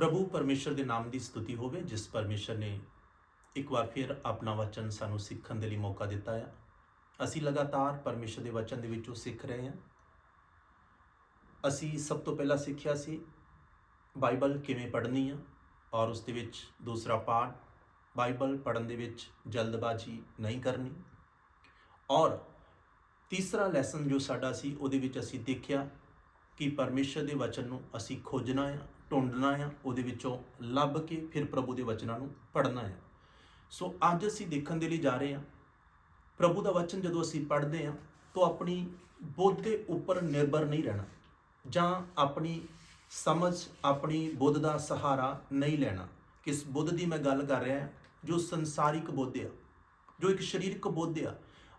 ਪ੍ਰਭੂ ਪਰਮੇਸ਼ਰ ਦੇ ਨਾਮ ਦੀ ਸਤੁਤੀ ਹੋਵੇ, ਜਿਸ ਪਰਮੇਸ਼ਰ ਨੇ ਇੱਕ ਵਾਰ ਫਿਰ ਆਪਣਾ ਵਚਨ ਸਾਨੂੰ ਸਿੱਖਣ ਦੇ ਲਈ ਮੌਕਾ ਦਿੱਤਾ ਹੈ ਅਸੀਂ ਲਗਾਤਾਰ ਪਰਮੇਸ਼ਰ ਦੇ ਵਚਨ ਦੇ ਵਿੱਚੋਂ ਸਿੱਖ ਰਹੇ ਹਾਂ। ਅਸੀਂ ਸਭ ਤੋਂ ਪਹਿਲਾਂ ਸਿੱਖਿਆ ਸੀ, ਬਾਈਬਲ ਕਿਵੇਂ ਪੜ੍ਹਨੀ ਆ, ਔਰ ਉਸ ਦੇ ਵਿੱਚ ਦੂਸਰਾ ਪਾਠ, ਬਾਈਬਲ ਪੜ੍ਹਨ ਦੇ ਵਿੱਚ ਜਲਦਬਾਜ਼ੀ ਨਹੀਂ ਕਰਨੀ। ਔਰ ਤੀਸਰਾ ਲੈਸਨ ਜੋ ਸਾਡਾ ਸੀ, ਉਹਦੇ ਵਿੱਚ ਅਸੀਂ ਦੇਖਿਆ ਕਿ ਪਰਮੇਸ਼ਰ ਦੇ ਵਚਨ ਨੂੰ ਅਸੀਂ ਖੋਜਣਾ ਆ। ਢੂੰਡਣਾ ਆ, ਉਹਦੇ ਵਿੱਚੋਂ ਲੱਭ ਕੇ ਫਿਰ ਪ੍ਰਭੂ ਦੇ ਵਚਨਾਂ ਨੂੰ ਪੜ੍ਹਨਾ ਆ। ਸੋ ਅੱਜ ਅਸੀਂ ਦੇਖਣ ਦੇ ਲਈ ਜਾ ਰਹੇ ਹਾਂ। ਪ੍ਰਭੂ ਦਾ ਵਚਨ ਜਦੋਂ ਅਸੀਂ ਪੜ੍ਹਦੇ ਹਾਂ, ਤਾਂ ਆਪਣੀ ਬੁੱਧ ਦੇ ਉੱਪਰ ਨਿਰਭਰ ਨਹੀਂ ਰਹਿਣਾ। ਜਾਂ ਆਪਣੀ ਸਮਝ, ਆਪਣੀ ਬੁੱਧ ਦਾ ਸਹਾਰਾ ਨਹੀਂ ਲੈਣਾ। ਕਿਸ ਬੁੱਧ ਦੀ ਮੈਂ ਗੱਲ ਕਰ ਰਿਹਾ ਜੋ ਸੰਸਾਰਿਕ ਬੁੱਧ ਆ, ਜੋ ਇੱਕ ਸਰੀਰਕ ਬੁੱਧ ਆ,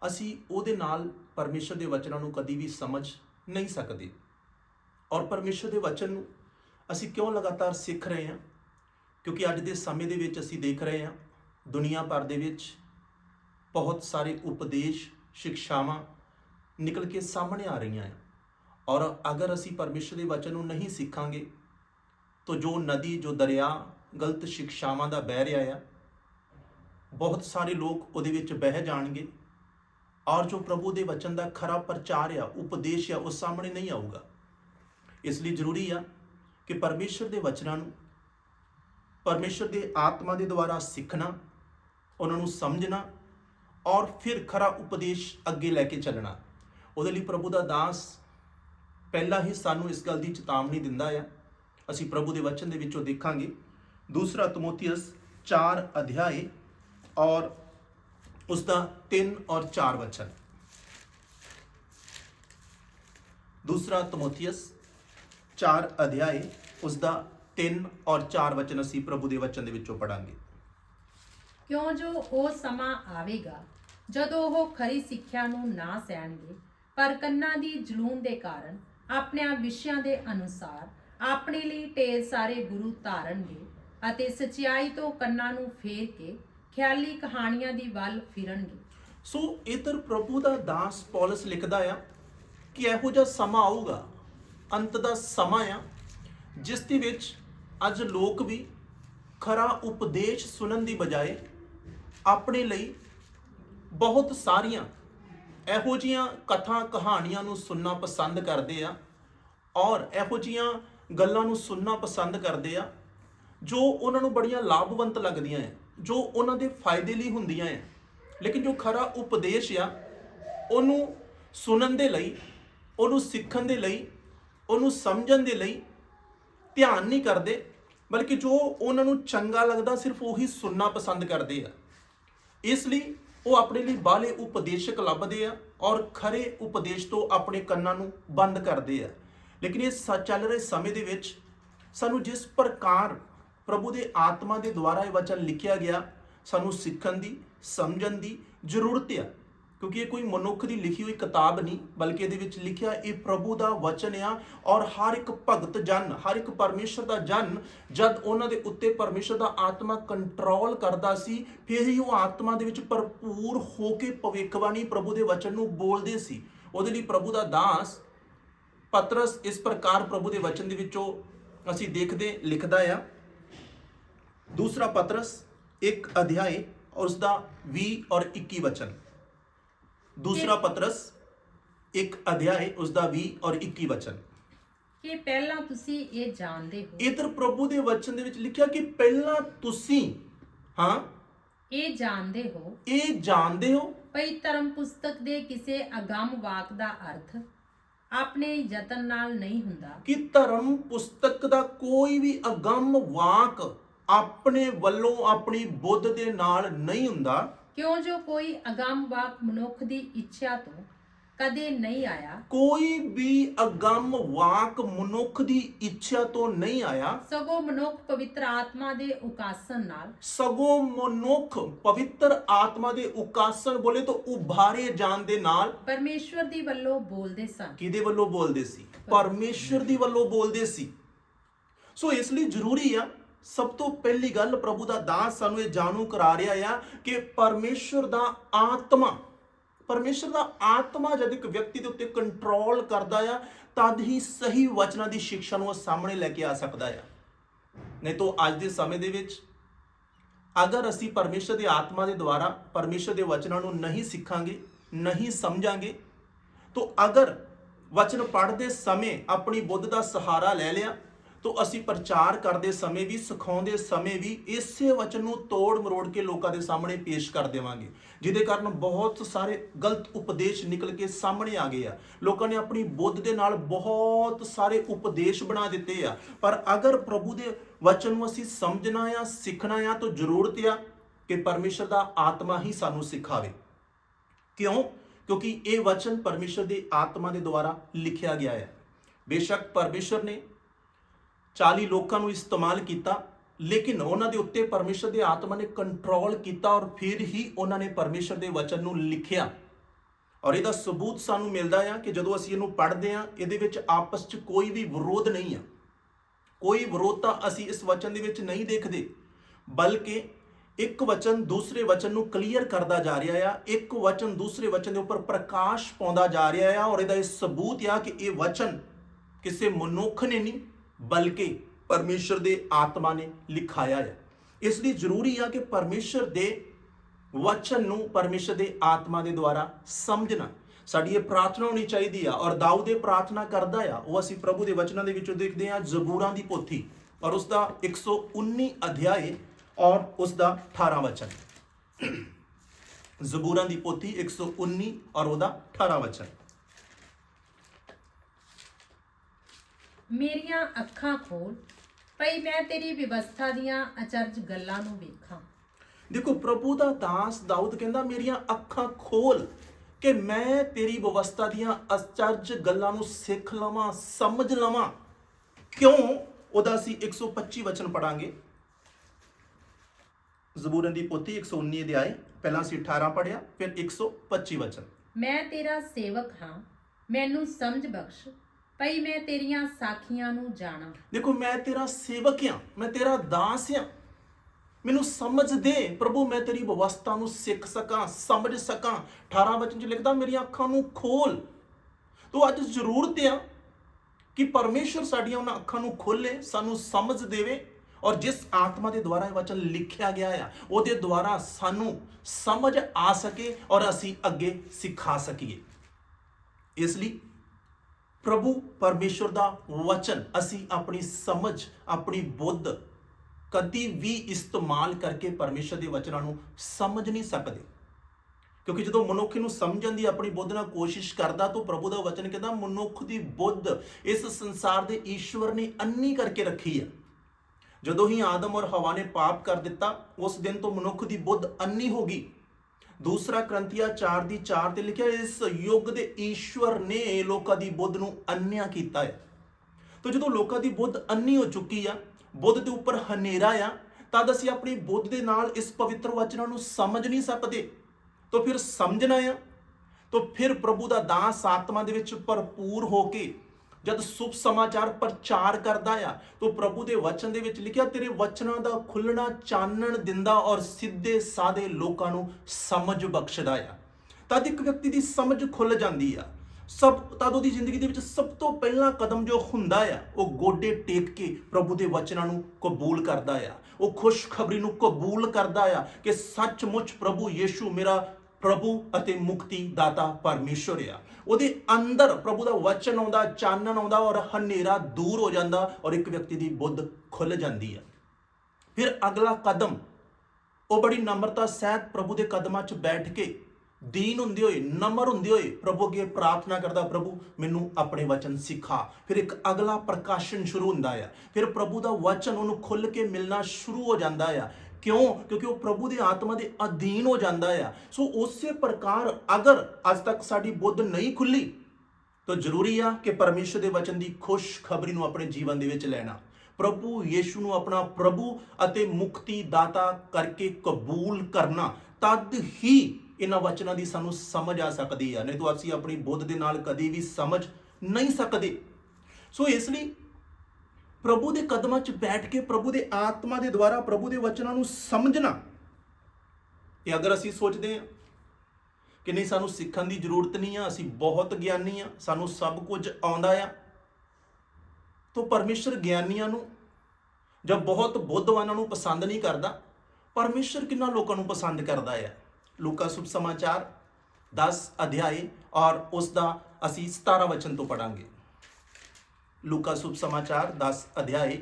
ਅਸੀਂ ਉਹਦੇ ਨਾਲ ਪਰਮੇਸ਼ਰ ਦੇ ਵਚਨਾਂ ਨੂੰ ਕਦੀ ਵੀ ਸਮਝ ਨਹੀਂ ਸਕਦੇ। ਔਰ ਪਰਮੇਸ਼ਰ ਦੇ ਵਚਨ ਨੂੰ ਅਸੀਂ ਕਿਉਂ ਲਗਾਤਾਰ ਸਿੱਖ ਰਹੇ ਹਾਂ? ਕਿਉਂਕਿ ਅੱਜ ਦੇ ਸਮੇਂ ਦੇ ਵਿੱਚ ਅਸੀਂ ਦੇਖ ਰਹੇ ਹਾਂ, ਦੁਨੀਆ ਭਰ ਦੇ ਵਿੱਚ ਬਹੁਤ ਸਾਰੇ ਉਪਦੇਸ਼ ਸਿੱਖਿਆਵਾਂ ਨਿਕਲ ਕੇ ਸਾਹਮਣੇ ਆ ਰਹੀਆਂ ਹੈ। ਔਰ ਅਗਰ ਅਸੀਂ ਪਰਮੇਸ਼ਰ ਦੇ ਵਚਨ ਨੂੰ ਨਹੀਂ ਸਿੱਖਾਂਗੇ, ਤਾਂ ਜੋ ਨਦੀ, ਜੋ ਦਰਿਆ, ਗਲਤ ਸਿੱਖਿਆਵਾਂ ਦਾ ਬਹਿ ਰਿਹਾ ਆ, ਬਹੁਤ ਸਾਰੇ ਲੋਕ ਉਹਦੇ ਵਿੱਚ ਬਹਿ ਜਾਣਗੇ ਔਰ ਜੋ ਪ੍ਰਭੂ ਦੇ ਵਚਨ ਦਾ ਖਰਾ ਪ੍ਰਚਾਰ ਆ, ਉਪਦੇਸ਼ ਆ, ਉਹ ਸਾਹਮਣੇ ਨਹੀਂ ਆਊਗਾ। ਇਸ ਲਈ ਜ਼ਰੂਰੀ ਆ ਕਿ ਪਰਮੇਸ਼ਰ ਦੇ ਵਚਨਾਂ ਨੂੰ, ਪਰਮੇਸ਼ਰ ਦੇ ਆਤਮਾ ਦੇ ਦੁਆਰਾ ਸਿੱਖਣਾ, ਉਹਨਾਂ ਨੂੰ ਸਮਝਣਾ ਔਰ ਫਿਰ ਖਰਾ ਉਪਦੇਸ਼ ਅੱਗੇ ਲੈ ਕੇ ਚੱਲਣਾ। ਉਹਦੇ ਲਈ ਪ੍ਰਭੂ ਦਾ ਦਾਸ ਪਹਿਲਾਂ ਹੀ ਸਾਨੂੰ ਇਸ ਗੱਲ ਦੀ ਚੇਤਾਵਨੀ ਦਿੰਦਾ ਆ। ਅਸੀਂ ਪ੍ਰਭੂ ਦੇ ਵਚਨ ਦੇ ਵਿੱਚੋਂ ਦੇਖਾਂਗੇ। ਦੂਸਰਾ ਤਮੋਥੀਅਸ 4 ਅਧਿਆਏ ਔਰ ਉਸ ਦਾ 3 ਔਰ 4 ਵਚਨ। ਦੂਸਰਾ ਤਮੋਥੀਅਸ 4 ਅਧਿਆਏ ਉਸ ਦਾ 3 ਔਰ 4 ਵਚਨ ਅਸੀਂ ਪ੍ਰਭੂ ਦੇ ਵਚਨ ਦੇ ਵਿੱਚੋਂ ਪੜਾਂਗੇ ਕਿਉਂ ਜੋ ਉਹ ਸਮਾਂ ਆਵੇਗਾ ਜਦੋਂ ਉਹ ਖਰੀ ਸਿੱਖਿਆ ਨੂੰ ਨਾ ਸਹਿਣਗੇ ਪਰ ਕੰਨਾਂ ਦੀ ਜਲੂਨ ਦੇ ਕਾਰਨ ਆਪਣਿਆਂ ਵਿਸ਼ਿਆਂ ਦੇ ਅਨੁਸਾਰ ਆਪਣੇ ਲਈ ਢੇਰ ਸਾਰੇ ਗੁਰੂ ਧਾਰਨਗੇ ਅਤੇ ਸਚਾਈ ਤੋਂ ਕੰਨਾਂ ਨੂੰ ਫੇਰ ਕੇ ਖਿਆਲੀ ਕਹਾਣੀਆਂ ਦੀ ਵੱਲ ਫਿਰਨਗੇ। ਸੋ ਇਧਰ ਪ੍ਰਭੂ ਦਾ ਦਾਸ ਪੌਲਸ ਲਿਖਦਾ ਆ ਕਿ ਇਹੋ ਜਿਹਾ ਸਮਾਂ ਆਊਗਾ ਅੰਤ ਦਾ ਸਮਾਂ ਆ ਜਿਸ ਦੇ ਵਿੱਚ ਅੱਜ ਲੋਕ ਵੀ ਖਰਾ ਉਪਦੇਸ਼ ਸੁਣਨ ਦੀ ਬਜਾਏ ਆਪਣੇ ਲਈ ਬਹੁਤ ਸਾਰੀਆਂ ਇਹੋ ਜੀਆਂ ਕਥਾ ਕਹਾਣੀਆਂ ਨੂੰ ਸੁਣਨਾ ਪਸੰਦ ਕਰਦੇ ਆ ਔਰ ਇਹੋ ਜੀਆਂ ਗੱਲਾਂ ਨੂੰ ਸੁਣਨਾ ਪਸੰਦ ਕਰਦੇ ਆ, ਜੋ ਉਹਨਾਂ ਨੂੰ ਬੜੀਆਂ ਲਾਭਵੰਤ ਲੱਗਦੀਆਂ ਹੈ ਜੋ ਉਹਨਾਂ ਦੇ ਫਾਇਦੇ ਲਈ ਹੁੰਦੀਆਂ ਹੈ ਲੇਕਿਨ ਜੋ ਖਰਾ ਉਪਦੇਸ਼ ਆ, ਉਹਨੂੰ ਸੁਣਨ ਦੇ ਲਈ, ਉਹਨੂੰ ਸਿੱਖਣ ਦੇ ਲਈ, ਉਹਨੂੰ ਸਮਝਣ ਦੇ ਲਈ ਧਿਆਨ ਨਹੀਂ ਕਰਦੇ, ਬਲਕਿ ਜੋ ਉਹਨਾਂ ਨੂੰ ਚੰਗਾ ਲੱਗਦਾ ਸਿਰਫ ਉਹੀ ਸੁਣਨਾ ਪਸੰਦ ਕਰਦੇ ਆ। ਇਸ ਲਈ ਉਹ ਆਪਣੇ ਲਈ ਬਾਹਲੇ ਉਪਦੇਸ਼ਕ ਲੱਭਦੇ ਆ ਔਰ ਖਰੇ ਉਪਦੇਸ਼ ਤੋਂ ਆਪਣੇ ਕੰਨਾਂ ਨੂੰ ਬੰਦ ਕਰਦੇ ਆ। ਲੇਕਿਨ ਇਹ ਸ- ਚੱਲ ਰਹੇ ਸਮੇਂ ਦੇ ਵਿੱਚ ਸਾਨੂੰ ਜਿਸ ਪ੍ਰਕਾਰ ਪ੍ਰਭੂ ਦੇ ਆਤਮਾ ਦੇ ਦੁਆਰਾ ਇਹ ਵਚਨ ਲਿਖਿਆ ਗਿਆ, ਸਾਨੂੰ ਸਿੱਖਣ ਦੀ, ਸਮਝਣ ਦੀ ਜ਼ਰੂਰਤ ਆ। ਕਿਉਂਕਿ ਇਹ ਕੋਈ ਮਨੁੱਖ ਦੀ ਲਿਖੀ ਹੋਈ ਕਿਤਾਬ ਨਹੀਂ, ਬਲਕਿ ਇਹਦੇ ਵਿੱਚ ਲਿਖਿਆ ਇਹ ਪ੍ਰਭੂ ਦਾ ਵਚਨ ਆ ਔਰ ਹਰ ਇੱਕ ਭਗਤ ਜਨ, ਹਰ ਇੱਕ ਪਰਮੇਸ਼ਰ ਦਾ ਜਨ, ਜਦ ਉਹਨਾਂ ਦੇ ਉੱਤੇ ਪਰਮੇਸ਼ਰ ਦਾ ਆਤਮਾ ਕੰਟਰੋਲ ਕਰਦਾ ਸੀ, ਫਿਰ ਹੀ ਉਹ ਆਤਮਾ ਦੇ ਵਿੱਚ ਭਰਪੂਰ ਹੋ ਕੇ ਭਵਿੱਖਬਾਣੀ ਪ੍ਰਭੂ ਦੇ ਵਚਨ ਨੂੰ ਬੋਲਦੇ ਸੀ। ਉਹਦੇ ਲਈ ਪ੍ਰਭੂ ਦਾ ਦਾਸ ਪਤਰਸ ਇਸ ਪ੍ਰਕਾਰ ਪ੍ਰਭੂ ਦੇ ਵਚਨ ਦੇ ਵਿੱਚੋਂ ਅਸੀਂ ਦੇਖਦੇ, ਲਿਖਦਾ ਆ। ਦੂਸਰਾ ਪਤਰਸ, ਇੱਕ ਅਧਿਆਏ ਔਰ ਉਸ ਦਾ 20 ਔਰ 21 ਵਚਨ। ਦੂਸਰਾ ਪਤਰਸ ਇੱਕ ਅਧਿਆਏ ਉਸ ਦਾ 20 ਔਰ 21 ਵਚਨ। ਕਿ ਪਹਿਲਾਂ ਤੁਸੀਂ ਇਹ ਜਾਣਦੇ ਹੋ। ਇਧਰ ਪ੍ਰਭੂ ਦੇ ਵਚਨ ਦੇ ਵਿੱਚ ਲਿਖਿਆ ਕਿ ਪਹਿਲਾਂ ਤੁਸੀਂ ਹਾਂ? ਇਹ ਜਾਣਦੇ ਹੋ। ਇਹ ਜਾਣਦੇ ਹੋ? ਭਈ ਧਰਮ ਪੁਸਤਕ ਦੇ ਕਿਸੇ ਅਗੰਮ ਵਾਕ ਦਾ ਅਰਥ ਆਪਣੇ ਯਤਨ ਨਾਲ ਨਹੀਂ ਹੁੰਦਾ। ਕਿ ਧਰਮ ਪੁਸਤਕ ਦਾ ਕੋਈ ਵੀ ਅਗੰਮ ਵਾਕ ਆਪਣੇ ਵੱਲੋਂ ਆਪਣੀ ਬੁੱਧ ਦੇ ਨਾਲ ਨਹੀਂ ਹੁੰਦਾ। ਕਿਉਂ ਜੋ ਕੋਈ ਅਗੰਮ ਵਾਕ ਮਨੁੱਖ ਦੀ ਇੱਛਾ ਤੋਂ ਕਦੇ ਨਹੀਂ ਆਇਆ? ਕੋਈ ਵੀ ਅਗੰਮ ਵਾਕ ਮਨੁੱਖ ਦੀ ਇੱਛਾ ਤੋਂ ਨਹੀਂ ਆਇਆ। ਸਗੋਂ ਮਨੁੱਖ ਪਵਿੱਤਰ ਆਤਮਾ ਦੇ ਉਕਾਸਨ ਨਾਲ। ਸਗੋਂ ਮਨੁੱਖ ਪਵਿੱਤਰ ਆਤਮਾ ਦੇ ਉਕਾਸਨ ਬੋਲੇ ਤਾਂ ਉਭਾਰੇ ਜਾਣ ਦੇ ਨਾਲ ਪਰਮੇਸ਼ਵਰ ਦੀ ਵੱਲੋਂ ਬੋਲਦੇ ਸਨ। ਕਿਹਦੇ ਵੱਲੋਂ ਬੋਲਦੇ ਸੀ? ਪਰਮੇਸ਼ਰ ਦੀ ਵੱਲੋਂ ਬੋਲਦੇ ਸੀ। ਸੋ ਇਸ ਲਈ ਜ਼ਰੂਰੀ ਆ ਸਭ ਤੋਂ ਪਹਿਲੀ ਗੱਲ ਪ੍ਰਭੂ ਦਾ ਦਾਸ ਸਾਨੂੰ ਇਹ ਜਾਣੂ ਕਰਾ ਰਿਹਾ ਆ ਕਿ ਪਰਮੇਸ਼ਰ ਦਾ ਆਤਮਾ, ਪਰਮੇਸ਼ਰ ਦਾ ਆਤਮਾ ਜਦ ਇੱਕ ਵਿਅਕਤੀ ਦੇ ਉੱਤੇ ਕੰਟਰੋਲ ਕਰਦਾ ਆ, ਤਦ ਹੀ ਸਹੀ ਵਚਨਾਂ ਦੀ ਸਿੱਖਿਆ ਨੂੰ ਉਹ ਸਾਹਮਣੇ ਲੈ ਕੇ ਆ ਸਕਦਾ ਆ। ਨਹੀਂ ਤਾਂ ਅੱਜ ਦੇ ਸਮੇਂ ਦੇ ਵਿੱਚ ਅਗਰ ਅਸੀਂ ਪਰਮੇਸ਼ਰ ਦੀ ਆਤਮਾ ਦੇ ਦੁਆਰਾ ਪਰਮੇਸ਼ਰ ਦੇ ਵਚਨਾਂ ਨੂੰ ਨਹੀਂ ਸਿੱਖਾਂਗੇ, ਨਹੀਂ ਸਮਝਾਂਗੇ, ਤਾਂ ਅਗਰ ਵਚਨ ਪੜ੍ਹਦੇ ਸਮੇਂ ਆਪਣੀ ਬੁੱਧ ਦਾ ਸਹਾਰਾ ਲੈ ਲਿਆ ਤੋਂ ਅਸੀਂ ਪ੍ਰਚਾਰ ਕਰਦੇ ਸਮੇਂ ਵੀ, ਸਿਖਾਉਂਦੇ ਸਮੇਂ ਵੀ ਇਸੇ ਵਚਨ ਨੂੰ ਤੋੜ ਮਰੋੜ ਕੇ ਲੋਕਾਂ ਦੇ ਸਾਹਮਣੇ ਪੇਸ਼ ਕਰ ਦੇਵਾਂਗੇ। ਜਿਹਦੇ ਕਾਰਨ ਬਹੁਤ ਸਾਰੇ ਗਲਤ ਉਪਦੇਸ਼ ਨਿਕਲ ਕੇ ਸਾਹਮਣੇ ਆ ਗਏ ਆ। ਲੋਕਾਂ ਨੇ ਆਪਣੀ ਬੁੱਧ ਦੇ ਨਾਲ ਬਹੁਤ ਸਾਰੇ ਉਪਦੇਸ਼ ਬਣਾ ਦਿੱਤੇ ਆ। ਪਰ ਅਗਰ ਪ੍ਰਭੂ ਦੇ ਵਚਨ ਨੂੰ ਅਸੀਂ ਸਮਝਣਾ ਆ, ਸਿੱਖਣਾ ਆ, ਤਾਂ ਜ਼ਰੂਰਤ ਆ ਕਿ ਪਰਮੇਸ਼ਰ ਦਾ ਆਤਮਾ ਹੀ ਸਾਨੂੰ ਸਿਖਾਵੇ। ਕਿਉਂ? ਕਿਉਂਕਿ ਇਹ ਵਚਨ ਪਰਮੇਸ਼ਰ ਦੀ ਆਤਮਾ ਦੇ ਦੁਆਰਾ ਲਿਖਿਆ ਗਿਆ ਹੈ ਬੇਸ਼ੱਕ ਪਰਮੇਸ਼ਰ ਨੇ 40 ਲੋਕਾਂ ਨੂੰ ਇਸਤੇਮਾਲ ਕੀਤਾ, ਲੇਕਿਨ ਉਹਨਾਂ ਦੇ ਉੱਤੇ ਪਰਮੇਸ਼ਰ ਦੀ ਆਤਮਾ ਨੇ ਕੰਟਰੋਲ ਕੀਤਾ ਔਰ ਫਿਰ ਹੀ ਉਹਨਾਂ ਨੇ ਪਰਮੇਸ਼ਰ ਦੇ ਵਚਨ ਨੂੰ ਲਿਖਿਆ। ਔਰ ਇਹਦਾ ਸਬੂਤ ਸਾਨੂੰ ਮਿਲਦਾ ਆ ਕਿ ਜਦੋਂ ਅਸੀਂ ਇਹਨੂੰ ਪੜ੍ਹਦੇ ਆ ਇਹਦੇ ਵਿੱਚ ਆਪਸ 'ਚ ਕੋਈ ਵੀ ਵਿਰੋਧ ਨਹੀਂ ਆ। ਕੋਈ ਵਿਰੋਧਤਾ ਅਸੀਂ ਇਸ ਵਚਨ ਦੇ ਵਿੱਚ ਨਹੀਂ ਦੇਖਦੇ, ਬਲਕਿ ਇੱਕ ਵਚਨ ਦੂਸਰੇ ਵਚਨ ਨੂੰ ਕਲੀਅਰ ਕਰਦਾ ਜਾ ਰਿਹਾ ਆ, ਇੱਕ ਵਚਨ ਦੂਸਰੇ ਵਚਨ ਦੇ ਉੱਪਰ ਪ੍ਰਕਾਸ਼ ਪਾਉਂਦਾ ਜਾ ਰਿਹਾ ਆ ਔਰ ਇਹਦਾ ਇਹ ਸਬੂਤ ਆ ਕਿ ਇਹ ਵਚਨ ਕਿਸੇ ਮਨੁੱਖ ਨੇ ਨਹੀਂ ਬਲਕਿ ਪਰਮੇਸ਼ਰ ਦੇ ਆਤਮਾ ਨੇ ਲਿਖਾਇਆ ਹੈ। ਇਸ ਲਈ ਜ਼ਰੂਰੀ ਆ ਕਿ ਪਰਮੇਸ਼ਰ ਦੇ ਵਚਨ ਨੂੰ ਪਰਮੇਸ਼ਰ ਦੇ ਆਤਮਾ ਦੇ ਦੁਆਰਾ ਸਮਝਣਾ। ਸਾਡੀ ਇਹ ਪ੍ਰਾਰਥਨਾ ਹੋਣੀ ਚਾਹੀਦੀ ਆ ਔਰ ਦਾਊਦ ਇਹ ਪ੍ਰਾਰਥਨਾ ਕਰਦਾ ਆ, ਉਹ ਅਸੀਂ ਪ੍ਰਭੂ ਦੇ ਵਚਨਾਂ ਦੇ ਵਿੱਚੋਂ ਦੇਖਦੇ ਆ ਜ਼ਬੂਰਾਂ ਦੀ ਪੋਥੀ ਔਰ ਉਸ ਦਾ 119 ਅਧਿਆਏ ਔਰ ਉਸ ਦਾ 18 ਵਚਨ। ਜ਼ਬੂਰਾਂ ਦੀ ਪੋਥੀ 119 ਔਰ ਉਹਦਾ 18 ਵਚਨ। ਮੇਰੀਆਂ ਅੱਖਾਂ ਖੋਲ ਭਈ ਮੈਂ ਤੇਰੀ ਵਿਵਸਥਾ ਦੀਆਂ ਅਚਰਜ ਗੱਲਾਂ ਨੂੰ ਵੇਖਾਂ। ਦੇਖੋ ਪ੍ਰਭੂ ਦਾ ਦਾਸ ਦਾਊਦ ਕਹਿੰਦਾ ਮੇਰੀਆਂ ਅੱਖਾਂ ਖੋਲ ਕਿ ਮੈਂ ਤੇਰੀ ਵਿਵਸਥਾ ਦੀਆਂ ਅਚਰਜ ਗੱਲਾਂ ਨੂੰ ਸਿੱਖ ਲਵਾਂ ਸਮਝ ਲਵਾਂ। ਕਿਉਂ? ਉਹਦਾ ਅਸੀਂ 125 ਵਚਨ ਪੜਾਂਗੇ ਜ਼ਬੂਰਨ ਦੀ ਪੋਥੀ 119 ਅਧਿਆਏ ਪਹਿਲਾਂ ਅਸੀਂ 18 ਪੜਿਆ ਫਿਰ 125 ਵਚਨ। ਮੈਂ ਤੇਰਾ ਸੇਵਕ ਹਾਂ ਮੈਨੂੰ ਸਮਝ ਬਖਸ਼ ਭਈ ਮੈਂ ਤੇਰੀਆਂ ਸਾਖੀਆਂ ਨੂੰ ਜਾਣਾ। ਦੇਖੋ, ਮੈਂ ਤੇਰਾ ਸੇਵਕ ਹਾਂ, ਮੈਂ ਤੇਰਾ ਦਾਸ ਹਾਂ। ਮੈਨੂੰ ਸਮਝ ਦੇ, ਪ੍ਰਭੂ, ਮੈਂ ਤੇਰੀ ਵਿਵਸਥਾ ਨੂੰ ਸਿੱਖ ਸਕਾਂ, ਸਮਝ ਸਕਾਂ। 18 ਵਚਨ ਚ ਲਿਖਦਾ, ਮੇਰੀਆਂ ਅੱਖਾਂ ਨੂੰ ਖੋਲ। ਤੋ ਅੱਜ ਜ਼ਰੂਰਤ ਆ ਕਿ ਪਰਮੇਸ਼ਰ ਸਾਡੀਆਂ ਉਹਨਾਂ ਅੱਖਾਂ ਨੂੰ ਖੋਲੇ, ਸਾਨੂੰ ਸਮਝ ਦੇਵੇ ਔਰ ਜਿਸ ਆਤਮਾ ਦੇ ਦੁਆਰਾ ਇਹ ਵਚਨ ਲਿਖਿਆ ਗਿਆ ਆ, ਉਹਦੇ ਦੁਆਰਾ ਸਾਨੂੰ ਸਮਝ ਆ ਸਕੇ ਔਰ ਅਸੀਂ ਅੱਗੇ ਸਿਖਾ ਸਕੀਏ। ਇਸ ਲਈ ਪ੍ਰਭੂ ਪਰਮੇਸ਼ਰ ਦਾ ਵਚਨ, ਅਸੀਂ ਆਪਣੀ ਸਮਝ, ਆਪਣੀ ਬੁੱਧ ਕਦੀ ਵੀ ਇਸਤੇਮਾਲ ਕਰਕੇ ਪਰਮੇਸ਼ਰ ਦੇ ਵਚਨਾਂ ਨੂੰ ਸਮਝ ਨਹੀਂ ਸਕਦੇ। ਕਿਉਂਕਿ ਜਦੋਂ ਮਨੁੱਖ ਨੂੰ ਸਮਝਣ ਦੀ ਆਪਣੀ ਬੁੱਧ ਨਾਲ ਕੋਸ਼ਿਸ਼ ਕਰਦਾ ਤਾਂ ਪ੍ਰਭੂ ਦਾ ਵਚਨ ਕਹਿੰਦਾ, ਮਨੁੱਖ ਦੀ ਬੁੱਧ ਇਸ ਸੰਸਾਰ ਦੇ ਈਸ਼ਵਰ ਨੇ ਅੰਨੀ ਕਰਕੇ ਰੱਖੀ ਹੈ। ਜਦੋਂ ਹੀ ਆਦਮ ਔਰ ਹਵਾ ਨੇ ਪਾਪ ਕਰ ਦਿੱਤਾ, ਉਸ ਦਿਨ ਤੋਂ ਮਨੁੱਖ ਦੀ ਬੁੱਧ ਅੰਨੀ ਹੋ ਗਈ। ਦੂਸਰਾ ਕਰੰਤੀਆ 4 ਦੀ 4 ਤੇ ਲਿਖਿਆ ਇਸ ਯੁੱਗ ਦੇ ਈਸ਼ਵਰ ਨੇ ਲੋਕਾਂ ਦੀ ਬੁੱਧ ਨੂੰ ਅੰਨਿਆ ਕੀਤਾ ਹੈ। ਤਾਂ ਜਦੋਂ ਲੋਕਾਂ ਦੀ ਬੁੱਧ ਅੰਨੀ ਹੋ ਚੁੱਕੀ ਆ, ਬੁੱਧ ਦੇ ਉੱਪਰ ਹਨੇਰਾ ਆ, ਤਦ ਅਸੀਂ ਆਪਣੀ ਬੁੱਧ ਦੇ ਨਾਲ ਇਸ ਪਵਿੱਤਰ ਵਚਨਾਂ ਨੂੰ ਸਮਝ ਨਹੀਂ ਸਕਦੇ। ਤਾਂ ਫਿਰ ਸਮਝਣਾ ਆ, ਤਾਂ ਫਿਰ ਪ੍ਰਭੂ ਦਾ ਦਾਸ ਆਤਮਾ ਦੇ ਵਿੱਚ ਭਰਪੂਰ ਹੋ ਕੇ ਜਦ ਸੁਭ ਸਮਾਚਾਰ ਪ੍ਰਚਾਰ ਕਰਦਾ ਆ, ਤੋ ਪ੍ਰਭੂ ਦੇ ਵਚਨ ਦੇ ਵਿੱਚ ਲਿਖਿਆ, ਤੇਰੇ ਵਚਨਾਂ ਦਾ ਖੁੱਲਣਾ ਚਾਨਣ ਦਿੰਦਾ ਔਰ ਸਿੱਧੇ ਸਾਦੇ ਲੋਕਾਂ ਨੂੰ ਸਮਝ ਬਖਸ਼ਦਾ ਆ। ਤਦ ਇੱਕ ਵਿਅਕਤੀ ਦੀ ਸਮਝ ਖੁੱਲ ਜਾਂਦੀ ਆ। ਸਭ, ਤਦ ਉਹਦੀ ਜ਼ਿੰਦਗੀ ਦੇ ਵਿੱਚ ਸਭ ਤੋਂ ਪਹਿਲਾ ਕਦਮ ਜੋ ਹੁੰਦਾ ਆ, ਉਹ ਗੋਡੇ ਟੇਕ ਕੇ ਪ੍ਰਭੂ ਦੇ ਵਚਨਾਂ ਨੂੰ ਕਬੂਲ ਕਰਦਾ ਆ। ਉਹ ਖੁਸ਼ਖਬਰੀ ਨੂੰ ਕਬੂਲ ਕਰਦਾ ਆ ਕਿ ਸੱਚਮੁੱਚ ਪ੍ਰਭੂ ਯੀਸ਼ੂ ਮੇਰਾ ਪ੍ਰਭੂ ਅਤੇ ਮੁਕਤੀ ਦਾਤਾ ਪਰਮੇਸ਼ਰ ਆ। ਉਹਦੇ ਅੰਦਰ ਪ੍ਰਭੂ ਦਾ ਵਚਨ ਆਉਂਦਾ, ਚਾਨਣ ਆਉਂਦਾ ਔਰ ਹਨੇਰਾ ਦੂਰ ਹੋ ਜਾਂਦਾ ਔਰ ਇੱਕ ਵਿਅਕਤੀ ਦੀ ਬੁੱਧ ਖੁੱਲ ਜਾਂਦੀ ਆ। ਫਿਰ ਅਗਲਾ ਕਦਮ, ਉਹ ਬੜੀ ਨਮਰਤਾ ਸਹਿਤ ਪ੍ਰਭੂ ਦੇ ਕਦਮਾਂ 'ਚ ਬੈਠ ਕੇ ਦੀਨ ਹੁੰਦੇ ਹੋਏ ਨਮਰ ਹੁੰਦੇ ਹੋਏ ਪ੍ਰਭੂ ਅੱਗੇ ਪ੍ਰਾਰਥਨਾ ਕਰਦਾ, ਪ੍ਰਭੂ, ਮੈਨੂੰ ਆਪਣੇ ਵਚਨ ਸਿਖਾ। ਫਿਰ ਇੱਕ ਅਗਲਾ ਪ੍ਰਕਾਸ਼ਨ ਸ਼ੁਰੂ ਹੁੰਦਾ ਆ। ਫਿਰ ਪ੍ਰਭੂ ਦਾ ਵਚਨ ਉਹਨੂੰ ਖੁੱਲ ਕੇ ਮਿਲਣਾ ਸ਼ੁਰੂ ਹੋ ਜਾਂਦਾ ਆ। ਕਿਉਂ? ਕਿਉਂਕਿ ਉਹ ਪ੍ਰਭੂ ਦੇ ਆਤਮਾ ਦੇ ਅਧੀਨ ਹੋ ਜਾਂਦਾ ਆ। ਸੋ ਉਸੇ ਪ੍ਰਕਾਰ ਅਗਰ ਅੱਜ ਤੱਕ ਸਾਡੀ ਬੁੱਧ ਨਹੀਂ ਖੁੱਲੀ, ਤਾਂ ਜ਼ਰੂਰੀ ਆ ਕਿ ਪਰਮੇਸ਼ਰ ਦੇ ਵਚਨ ਦੀ ਖੁਸ਼ ਖਬਰੀ ਨੂੰ ਆਪਣੇ ਜੀਵਨ ਦੇ ਵਿੱਚ ਲੈਣਾ। ਪ੍ਰਭੂ ਯੀਸ਼ੂ ਨੂੰ ਆਪਣਾ ਪ੍ਰਭੂ ਅਤੇ ਮੁਕਤੀ ਦਾਤਾ ਕਰਕੇ ਕਬੂਲ ਕਰਨਾ, ਤਦ ਹੀ ਇਹਨਾਂ ਵਚਨਾਂ ਦੀ ਸਾਨੂੰ ਸਮਝ ਆ ਸਕਦੀ ਆ। ਨਹੀਂ ਤਾਂ ਅਸੀਂ ਆਪਣੀ ਬੁੱਧ ਦੇ ਨਾਲ ਕਦੀ ਵੀ ਸਮਝ ਨਹੀਂ ਸਕਦੇ। ਸੋ ਇਸ ਲਈ ਪ੍ਰਭੂ ਦੇ ਕਦਮਾਂ 'ਚ ਬੈਠ ਕੇ ਪ੍ਰਭੂ ਦੇ ਆਤਮਾ ਦੇ ਦੁਆਰਾ ਪ੍ਰਭੂ ਦੇ ਵਚਨਾਂ ਨੂੰ ਸਮਝਣਾ, ਇਹ ਅਗਰ ਅਸੀਂ ਸੋਚਦੇ ਹਾਂ ਕਿ ਨਹੀਂ, ਸਾਨੂੰ ਸਿੱਖਣ ਦੀ ਜ਼ਰੂਰਤ ਨਹੀਂ ਆ, ਅਸੀਂ ਬਹੁਤ ਗਿਆਨੀ ਆ, ਸਾਨੂੰ ਸਭ ਕੁਝ ਆਉਂਦਾ ਆ, ਤਾਂ ਪਰਮੇਸ਼ਰ ਗਿਆਨੀਆਂ ਨੂੰ ਜਾਂ ਬਹੁਤ ਬੁੱਧਵਾਨਾਂ ਨੂੰ ਪਸੰਦ ਨਹੀਂ ਕਰਦਾ। ਪਰਮੇਸ਼ਰ ਕਿੰਨਾ ਲੋਕਾਂ ਨੂੰ ਪਸੰਦ ਕਰਦਾ ਆ? ਲੋਕਾਂ ਸੁਭ ਸਮਾਚਾਰ 10 ਅਧਿਆਏ ਔਰ ਉਸ ਦਾ ਅਸੀਂ 17 ਵਚਨ ਤੋਂ ਪੜਾਂਗੇ ਲੂਕਾ ਸੁਭ ਸਮਾਚਾਰ 10 ਅਧਿਆਏ,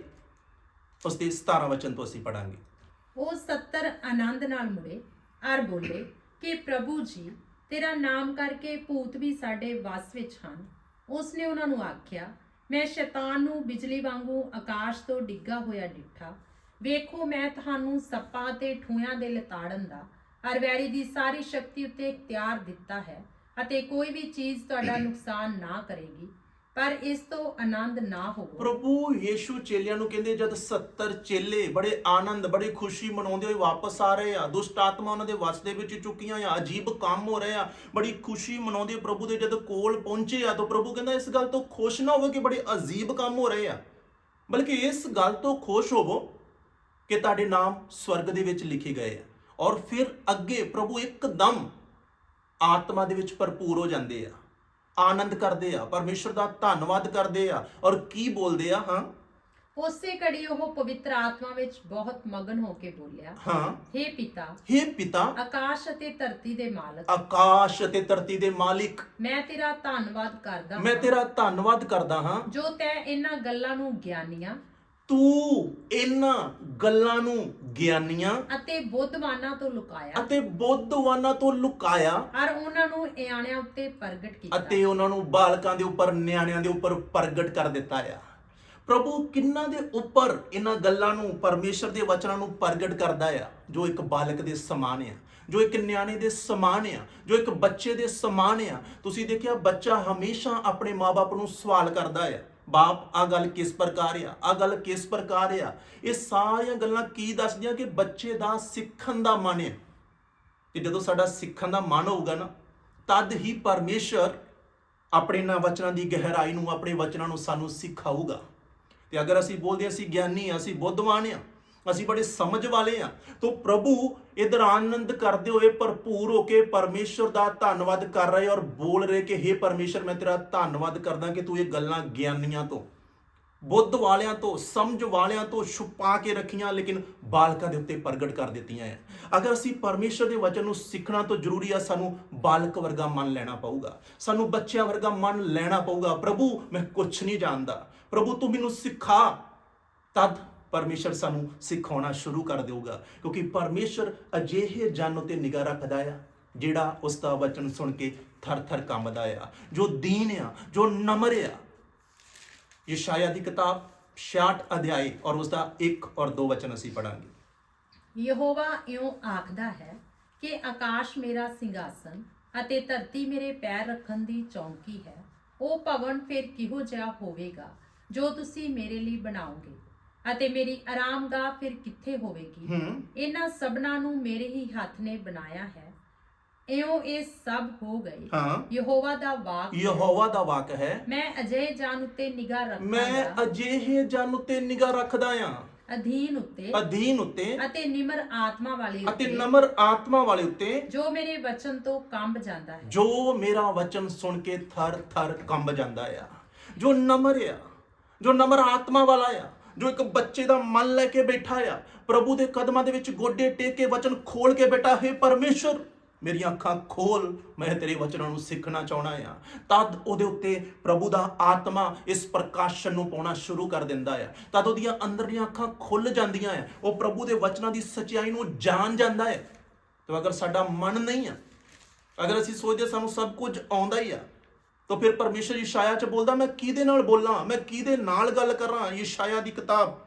ਉਸ ਦੇ 17 ਵਚਨ ਤੋਂ ਅਸੀਂ ਪੜਾਂਗੇ ਉਹ 70 ਆਨੰਦ ਨਾਲ ਮੁੜੇ ਔਰ ਬੋਲੇ ਕਿ ਪ੍ਰਭੂ ਜੀ, ਤੇਰਾ ਨਾਮ ਕਰਕੇ ਭੂਤ ਵੀ ਸਾਡੇ ਵਸ ਵਿੱਚ ਹਨ। ਉਸਨੇ ਉਹਨਾਂ ਨੂੰ ਆਖਿਆ, ਮੈਂ ਸ਼ੈਤਾਨ ਨੂੰ ਬਿਜਲੀ ਵਾਂਗੂ ਆਕਾਸ਼ ਤੋਂ ਡਿੱਗਾ ਹੋਇਆ ਡਿੱਠਾ। ਵੇਖੋ, ਮੈਂ ਤੁਹਾਨੂੰ ਸੱਪਾਂ ਤੇ ਠੂਆਂ ਦੇ ਲਤਾੜਨ ਦਾ, ਅਰਵੈਰੀ ਦੀ ਸਾਰੀ ਸ਼ਕਤੀ ਉੱਤੇ ਇਖਤਿਆਰ ਦਿੱਤਾ ਹੈ ਅਤੇ ਕੋਈ ਵੀ ਚੀਜ਼ ਤੁਹਾਡਾ ਨੁਕਸਾਨ ਨਾ ਕਰੇਗੀ। ਪਰ ਇਸ ਤੋਂ ਆਨੰਦ ਨਾ ਹੋਵੋ। ਪ੍ਰਭੂ ਯੀਸ਼ੂ ਚੇਲਿਆਂ ਨੂੰ ਕਹਿੰਦੇ, ਜਦ 70 ਚੇਲੇ ਬੜੇ ਆਨੰਦ, ਬੜੀ ਖੁਸ਼ੀ ਮਨਾਉਂਦੇ ਹੋਏ ਵਾਪਸ ਆ ਰਹੇ ਆ, ਦੁਸ਼ਟ ਆਤਮਾ ਉਹਨਾਂ ਦੇ ਵਸ ਦੇ ਵਿੱਚ ਚੁੱਕੀਆਂ ਆ ਅਜੀਬ ਕੰਮ ਹੋ ਰਹੇ ਆ, ਬੜੀ ਖੁਸ਼ੀ ਮਨਾਉਂਦੇ ਪ੍ਰਭੂ ਦੇ ਜਦ ਕੋਲ ਪਹੁੰਚੇ ਆ, ਤਾਂ ਪ੍ਰਭੂ ਕਹਿੰਦਾ, ਇਸ ਗੱਲ ਤੋਂ ਖੁਸ਼ ਨਾ ਹੋਵੋ ਕਿ ਬੜੇ ਅਜੀਬ ਕੰਮ ਹੋ ਰਹੇ ਆ। ਬਲਕਿ ਇਸ ਗੱਲ ਤੋਂ ਖੁਸ਼ ਹੋਵੋ ਕਿ ਤੁਹਾਡੇ ਨਾਮ ਸਵਰਗ ਦੇ ਵਿੱਚ ਲਿਖੇ ਗਏ ਆ। ਔਰ ਫਿਰ ਅੱਗੇ ਪ੍ਰਭੂ ਇੱਕਦਮ ਆਤਮਾ ਦੇ ਵਿੱਚ ਭਰਪੂਰ ਹੋ ਜਾਂਦੇ ਆ। ਆਨੰਦ ਕਰਦੇ ਆ ਪਰਮੇਸ਼ਰ ਦਾ ਧੰਨਵਾਦ ਕਰਦੇ ਆ ਔਰ ਕੀ ਬੋਲਦੇ ਆ ਹਾਂ? ਉਸੇ ਘੜੀ ਉਹ ਪਵਿੱਤਰ ਆਤਮਾ ਵਿੱਚ ਬਹੁਤ ਮਗਨ ਹੋ ਕੇ ਬੋਲਿਆ ਹਾਂ। हे ਪਿਤਾ हे ਪਿਤਾ। ਆਕਾਸ਼ ਅਤੇ ਧਰਤੀ ਦੇ ਮਾਲਕ। ਆਕਾਸ਼ ਅਤੇ ਧਰਤੀ ਦੇ ਮਾਲਿਕ। ਮੈਂ ਤੇਰਾ ਧੰਨਵਾਦ ਕਰਦਾ ਮੈਂ ਤੇਰਾ ਧੰਨਵਾਦ ਕਰਦਾ ਹਾਂ। ਜੋ ਤੈਂ ਇਹਨਾਂ ਗੱਲਾਂ ਨੂੰ ਗਿਆਨੀਆਂ ਤੂੰ ਇਹਨਾਂ ਗੱਲਾਂ ਨੂੰ ਗਿਆਨੀਆਂ ਅਤੇ ਬੁੱਧਵਾਨਾਂ ਤੋਂ ਲੁਕਾਇਆ। ਅਤੇ ਬੁੱਧਵਾਨਾਂ ਤੋਂ ਲੁਕਾਇਆ। ਔਰ ਉਹਨਾਂ ਨੂੰ ਇਆਣਿਆਂ ਉੱਤੇ ਪ੍ਰਗਟ ਕੀਤਾ। ਅਤੇ ਉਹਨਾਂ ਨੂੰ ਬਾਲਕਾਂ ਦੇ ਉੱਪਰ ਨਿਆਣਿਆਂ ਦੇ ਉੱਪਰ ਪ੍ਰਗਟ ਕਰ ਦਿੱਤਾ ਆ। ਪ੍ਰਭੂ ਕਿੰਨਾਂ ਦੇ ਉੱਪਰ ਇਹਨਾਂ ਗੱਲਾਂ ਨੂੰ ਪਰਮੇਸ਼ਰ ਦੇ ਵਚਨਾਂ ਨੂੰ ਪ੍ਰਗਟ ਕਰਦਾ ਆ? ਜੋ ਇੱਕ ਬਾਲਕ ਦੇ ਸਮਾਨ ਆ ਜੋ ਇੱਕ ਨਿਆਣੇ ਦੇ ਸਮਾਨ ਆ ਜੋ ਇੱਕ ਬੱਚੇ ਦੇ ਸਮਾਨ ਆ। ਤੁਸੀਂ ਦੇਖਿਆ ਬੱਚਾ ਹਮੇਸ਼ਾ ਆਪਣੇ ਮਾਪੇ ਨੂੰ ਸਵਾਲ ਕਰਦਾ ਆ। ਬਾਪ ਆ ਗੱਲ ਕਿਸ ਪ੍ਰਕਾਰ ਆ? ਆ ਗੱਲ ਕਿਸ ਪ੍ਰਕਾਰ ਆ? ਇਹ ਸਾਰੀਆਂ ਗੱਲਾਂ ਕੀ ਦੱਸਦੀਆਂ ਕਿ ਬੱਚੇ ਦਾ ਸਿੱਖਣ ਦਾ ਮਨ ਆ? ਕਿ ਜਦੋਂ ਸਾਡਾ ਸਿੱਖਣ ਦਾ ਮਨ ਹੋਊਗਾ ਨਾ ਤਦ ਹੀ ਪਰਮੇਸ਼ਰ ਆਪਣੇ ਇਹਨਾਂ ਵਚਨਾਂ ਦੀ ਗਹਿਰਾਈ ਨੂੰ ਆਪਣੇ ਵਚਨਾਂ ਨੂੰ ਸਾਨੂੰ ਸਿਖਾਊਗਾ। ਤੇ ਅਗਰ ਅਸੀਂ ਬੋਲਦੇ ਹਾਂ, ਅਸੀਂ ਗਿਆਨੀ ਹਾਂ ਅਸੀਂ ਬੁੱਧਵਾਨ ਹਾਂ ਅਸੀਂ ਬੜੇ ਸਮਝ ਵਾਲੇ ਹਾਂ। ਤਾਂ ਪ੍ਰਭੂ ਇਧਰ ਆਨੰਦ ਕਰਦੇ ਹੋਏ ਭਰਪੂਰ ਹੋ ਕੇ ਪਰਮੇਸ਼ਰ ਦਾ ਧੰਨਵਾਦ ਕਰ ਰਹੇ ਔਰ ਬੋਲ ਰਹੇ ਕਿ हे ਪਰਮੇਸ਼ਰ, ਮੈਂ ਤੇਰਾ ਧੰਨਵਾਦ ਕਰਦਾ ਕਿ ਤੂੰ ਇਹ ਗੱਲਾਂ ਗਿਆਨੀਆਂ ਤੋਂ, ਬੁੱਧ ਵਾਲਿਆਂ ਤੋਂ, ਸਮਝ ਵਾਲਿਆਂ ਤੋਂ ਛੁਪਾ ਕੇ ਰੱਖੀਆਂ, ਲੇਕਿਨ ਬਾਲਕਾਂ ਦੇ ਉੱਤੇ ਪ੍ਰਗਟ ਕਰ ਦਿੱਤੀਆਂ ਹੈ ਅਗਰ ਅਸੀਂ ਪਰਮੇਸ਼ਰ ਦੇ ਵਚਨ ਨੂੰ ਸਿੱਖਣਾ ਤਾਂ ਜ਼ਰੂਰੀ ਆ, ਸਾਨੂੰ ਬਾਲਕ ਵਰਗਾ ਮਨ ਲੈਣਾ ਪਊਗਾ। ਸਾਨੂੰ ਬੱਚਿਆਂ ਵਰਗਾ ਮਨ ਲੈਣਾ ਪਊਗਾ। ਪ੍ਰਭੂ, ਮੈਂ ਕੁਝ ਨਹੀਂ ਜਾਣਦਾ। ਪ੍ਰਭੂ, ਤੂੰ ਮੈਨੂੰ ਸਿਖਾ। ਤਦ ਪਰਮੇਸ਼ਰ ਸਾਨੂੰ ਸਿਖਾਉਣਾ ਸ਼ੁਰੂ ਕਰ ਦੇਊਗਾ। ਕਿਉਂਕਿ ਪਰਮੇਸ਼ਰ ਅਜਿਹੇ ਜਨ ਉਤੇ ਨਿਗਾਹ ਰੱਖਦਾ ਆ, ਜਿਹੜਾ ਉਸ ਦਾ ਵਚਨ ਸੁਣ ਕੇ ਥਰ ਥਰ ਕੰਬਦਾ ਆ। ਜੋ ਦੀਨ ਆ, ਜੋ ਨਮਰ ਆ। ਯਸ਼ਾਇਆ ਦੀ ਕਿਤਾਬ 66 ਅਧਿਆਇ ਔਰ ਉਸ ਦਾ 1 ਔਰ 2 ਵਚਨ ਅਸੀਂ ਪੜਾਂਗੇ ਯਹੋਵਾ ਇਉਂ ਆਖਦਾ ਹੈ ਕਿ ਆਕਾਸ਼ ਮੇਰਾ ਸਿੰਘਾਸਨ ਅਤੇ ਧਰਤੀ ਮੇਰੇ ਪੈਰ ਰੱਖਣ ਦੀ ਚੌਂਕੀ ਹੈ। ਉਹ ਭਵਨ ਫਿਰ ਕਿਹੋ ਜਿਹਾ ਹੋਵੇਗਾ ਜੋ ਤੁਸੀਂ ਮੇਰੇ ਲਈ ਬਣਾਓਗੇ? ਅਤੇ ਮੇਰੀ ਆਰਾਮਗਾਹ ਫਿਰ ਕਿੱਥੇ ਹੋਵੇਗੀ? ਹੂੰ। ਇਹਨਾਂ ਸਭਨਾਂ ਨੂੰ ਮੇਰੇ ਹੀ ਹੱਥ ਨੇ ਬਣਾਇਆ ਹੈ। ਇਉਂ ਇਹ ਸਭ ਹੋ ਗਏ। ਹਾਂ। ਯਹੋਵਾ ਦਾ ਵਾਕ ਹੈ। ਯਹੋਵਾ ਦਾ ਵਾਕ ਹੈ। ਮੈਂ ਅਜੇ ਜਾਨ ਉੱਤੇ ਨਿਗਾਹ ਮੈਂ ਰੱਖਾਂਗਾ ਅਜਿਹੇ ਜਨ ਉਤੇ ਨਿਗਾਹ ਰੱਖਦਾ ਆ ਅਧੀਨ ਉੱਤੇ ਅਧੀਨ ਉਤੇ ਅਤੇ ਨਿਮਰ ਆਤਮਾ ਵਾਲੇ ਅਤੇ ਉੱਤੇ ਨਮਰ ਆਤਮਾ ਵਾਲੇ ਉਤੇ ਜੋ ਮੇਰੇ ਵਚਨ ਤੋਂ ਕੰਬ ਜਾਂਦਾ ਹੈ। ਜੋ ਮੇਰਾ ਵਚਨ ਸੁਣ ਕੇ ਥਰ ਥਰ ਕੰਬ ਜਾਂਦਾ ਆ। ਜੋ ਨਮਰ ਆ ਜੋ ਨਮਰ ਆਤਮਾ ਵਾਲਾ ਆ ਜੋ ਇੱਕ ਬੱਚੇ ਦਾ ਮਨ ਲੈ ਕੇ ਬੈਠਾ ਆ, ਪ੍ਰਭੂ ਦੇ ਕਦਮਾਂ ਦੇ ਵਿੱਚ ਗੋਡੇ ਟੇਕ ਕੇ ਵਚਨ ਖੋਲ ਕੇ ਬੈਠਾ, ਹੈ ਪਰਮੇਸ਼ਰ, ਮੇਰੀਆਂ ਅੱਖਾਂ ਖੋਲ, ਮੈਂ ਤੇਰੇ ਵਚਨਾਂ ਨੂੰ ਸਿੱਖਣਾ ਚਾਹਣਾ ਆ। ਤਦ ਉਹਦੇ ਉੱਤੇ ਪ੍ਰਭੂ ਦਾ ਆਤਮਾ ਇਸ ਪ੍ਰਕਾਸ਼ਨ ਨੂੰ ਪਾਉਣਾ ਸ਼ੁਰੂ ਕਰ ਦਿੰਦਾ ਆ। ਤਦ ਉਹਦੀਆਂ ਅੰਦਰਲੀਆਂ ਅੱਖਾਂ ਖੁੱਲ ਜਾਂਦੀਆਂ ਆ। ਉਹ ਪ੍ਰਭੂ ਦੇ ਵਚਨਾਂ ਦੀ ਸੱਚਾਈ ਨੂੰ ਜਾਣ ਜਾਂਦਾ ਹੈ ਤੇ ਅਗਰ ਸਾਡਾ ਮਨ ਨਹੀਂ ਆ, ਅਗਰ ਅਸੀਂ ਸੋਚਦੇ ਸਾਨੂੰ ਸਭ ਕੁਝ ਆਉਂਦਾ ਹੀ ਆ ਤਾਂ ਫਿਰ ਪਰਮੇਸ਼ਰ ਯਸ਼ਾਇਆ ਚ ਬੋਲਦਾ ਮੈਂ ਕਿਹਦੇ ਨਾਲ ਬੋਲਾਂ? ਮੈਂ ਕਿਹਦੇ ਨਾਲ ਗੱਲ ਕਰਾਂ? ਯਸ਼ਾਇਆ ਦੀ ਕਿਤਾਬ।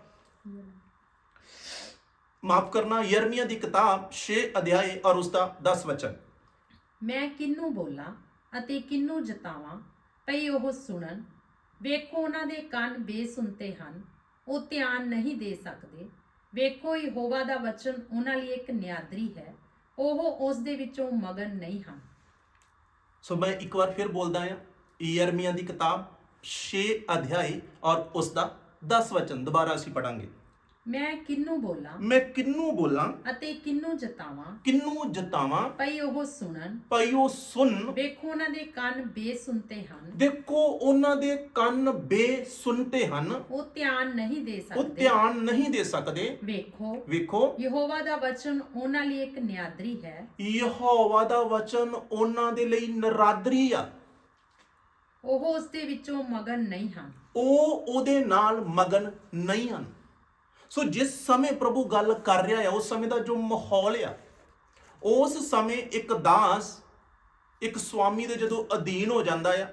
ਮਾਫ ਕਰਨਾ ਯਰਮੀਆ ਦੀ ਕਿਤਾਬ 6 ਅਧਿਆਏ ਔਰ ਉਸ ਦਾ 10 ਵਚਨ। ਮੈਂ ਕਿੰਨੂੰ ਬੋਲਾਂ ਅਤੇ ਕਿੰਨੂੰ ਜਤਾਵਾਂ? ਭਈ ਉਹ ਸੁਣਨ। ਵੇਖੋ ਉਹਨਾਂ ਦੇ ਕੰਨ ਬੇਸੁਣਤੇ ਹਨ ਉਹ ਧਿਆਨ ਨਹੀਂ ਦੇ ਸਕਦੇ। ਵੇਖੋ ਯਹੋਵਾ ਦਾ ਵਚਨ ਉਹਨਾਂ ਲਈ ਇੱਕ ਨਿਆਦਰੀ ਹੈ। ਉਹ ਉਸ ਦੇ ਵਿੱਚੋਂ ਮਗਨ ਨਹੀਂ ਹਨ। ਸੋ ਮੈਂ ਇੱਕ ਵਾਰ ਫਿਰ ਬੋਲਦਾ ਹਾਂ ਯਰਮੀਆ ਦੀ ਕਿਤਾਬ 6 ਅਧਿਆਏ ਔਰ ਉਸ ਦਾ 10 ਵਚਨ ਦੁਬਾਰਾ ਅਸੀਂ ਪੜਾਂਗੇ ਮੈਂ ਕਿੰਨੂੰ ਬੋਲਾਂ? ਮੈਂ ਕਿੰਨੂੰ ਬੋਲਾਂ? ਅਤੇ ਕਿੰਨੂੰ ਜਤਾਵਾਂ? ਕਿੰਨੂੰ ਜਤਾਵਾਂ? ਪਈ ਉਹ ਸੁਣਨ। ਭਾਈ ਉਹ ਸੁਣ ਵੇਖੋ ਉਹਨਾਂ ਦੇ ਕੰਨ ਬੇਸੁਣਤੇ ਹਨ। ਦੇਖੋ ਉਹਨਾਂ ਦੇ ਕੰਨ ਬੇਸੁਣਤੇ ਹਨ। ਉਹ ਧਿਆਨ ਨਹੀਂ ਦੇ ਉਹ ਸਕਦੇ ਧਿਆਨ ਨਹੀਂ ਦੇ ਸਕਦੇ। ਵੇਖੋ। ਵੇਖੋ। ਯਹੋਵਾ ਦਾ ਵਚਨ ਉਹਨਾਂ ਲਈ ਇੱਕ ਨਿਆਦਰੀ ਹੈ। ਯਹੋਵਾ ਦਾ ਵਚਨ ਉਹਨਾਂ ਦੇ ਲਈ ਨਰਾਦਰੀ ਆ। ਉਹ ਉਸ ਦੇ ਵਿੱਚੋਂ ਮਗਨ ਨਹੀਂ ਹਨ। ਉਹ ਉਹਦੇ ਨਾਲ ਮਗਨ ਨਹੀਂ ਹਨ। ਸੋ ਜਿਸ ਸਮੇਂ ਪ੍ਰਭੂ ਗੱਲ ਕਰ ਰਿਹਾ ਹੈ ਉਸ ਸਮੇਂ ਦਾ ਜੋ ਮਾਹੌਲ ਆ, ਉਸ ਸਮੇਂ ਇੱਕ ਦਾਸ, ਇੱਕ ਸਵਾਮੀ ਦੇ ਜਦੋਂ ਅਧੀਨ ਹੋ ਜਾਂਦਾ ਆ,